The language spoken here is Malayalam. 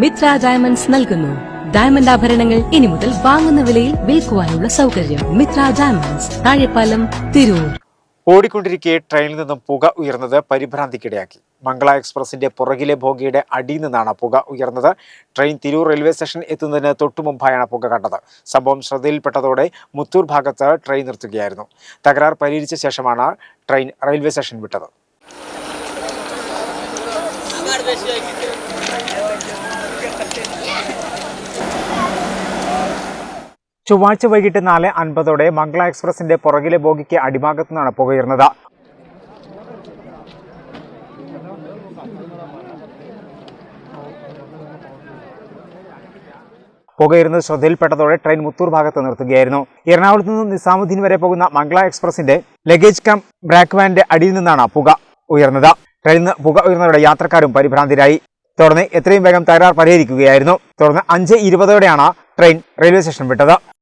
മിത്ര ഡയമണ്ട്സ് നൽകുന്നു. ഡയമണ്ട് ആഭരണങ്ങൾ ഇനി മുതൽ വാങ്ങുന്ന വിലയിൽ വിൽക്കുവാനുള്ള സൗകര്യം മിത്ര ഡയമണ്ട്സ് താഴെപ്പാലം തിരൂർ. ഓടിക്കൊണ്ടിരിക്കെ ട്രെയിനിൽ നിന്നും പുക ഉയർന്നത് പരിഭ്രാന്തിക്കിടയാക്കി. മംഗള എക്സ്പ്രസിന്റെ പുറകിലെ ബോഗിയുടെ അടിയിൽ നിന്നാണ് പുക ഉയർന്നത്. ട്രെയിൻ തിരൂർ റെയിൽവേ സ്റ്റേഷൻ എത്തുന്നതിന് തൊട്ടു മുമ്പായാണ് പുക കണ്ടത്. സംഭവം ശ്രദ്ധയിൽപ്പെട്ടതോടെ മുത്തൂർ ഭാഗത്ത് ട്രെയിൻ നിർത്തുകയായിരുന്നു. തകരാർ പരിഹരിച്ച ശേഷമാണ് ട്രെയിൻ റെയിൽവേ സ്റ്റേഷൻ വിട്ടത്. ചൊവ്വാഴ്ച വൈകിട്ട് നാല് അൻപതോടെ മംഗള എക്സ്പ്രസിന്റെ പുറകിലെ ബോഗിക്ക് അടിഭാഗത്തു നിന്നാണ് പുകയുന്നത് പുകയിരുന്നത് ശ്രദ്ധയിൽപ്പെട്ടതോടെ ട്രെയിൻ മുത്തൂർ ഭാഗത്ത് നിർത്തുകയായിരുന്നു. എറണാകുളത്ത് നിന്ന് നിസാമുദ്ദീൻ വരെ പോകുന്ന മംഗള എക്സ്പ്രസിന്റെ ലഗേജ് കം ബ്രാക്ക് വാനിന്റെ അടിയിൽ നിന്നാണ് പുക ഉയർന്നത്. നിന്ന് പുക ഉയർന്നതോടെ യാത്രക്കാരും പരിഭ്രാന്തിരായി. തുടർന്ന് എത്രയും വേഗം തകരാർ പരിഹരിക്കുകയായിരുന്നു. തുടർന്ന് അഞ്ച് ഇരുപതോടെയാണ് ട്രെയിൻ റെയിൽവേ സ്റ്റേഷൻ വിട്ടത്.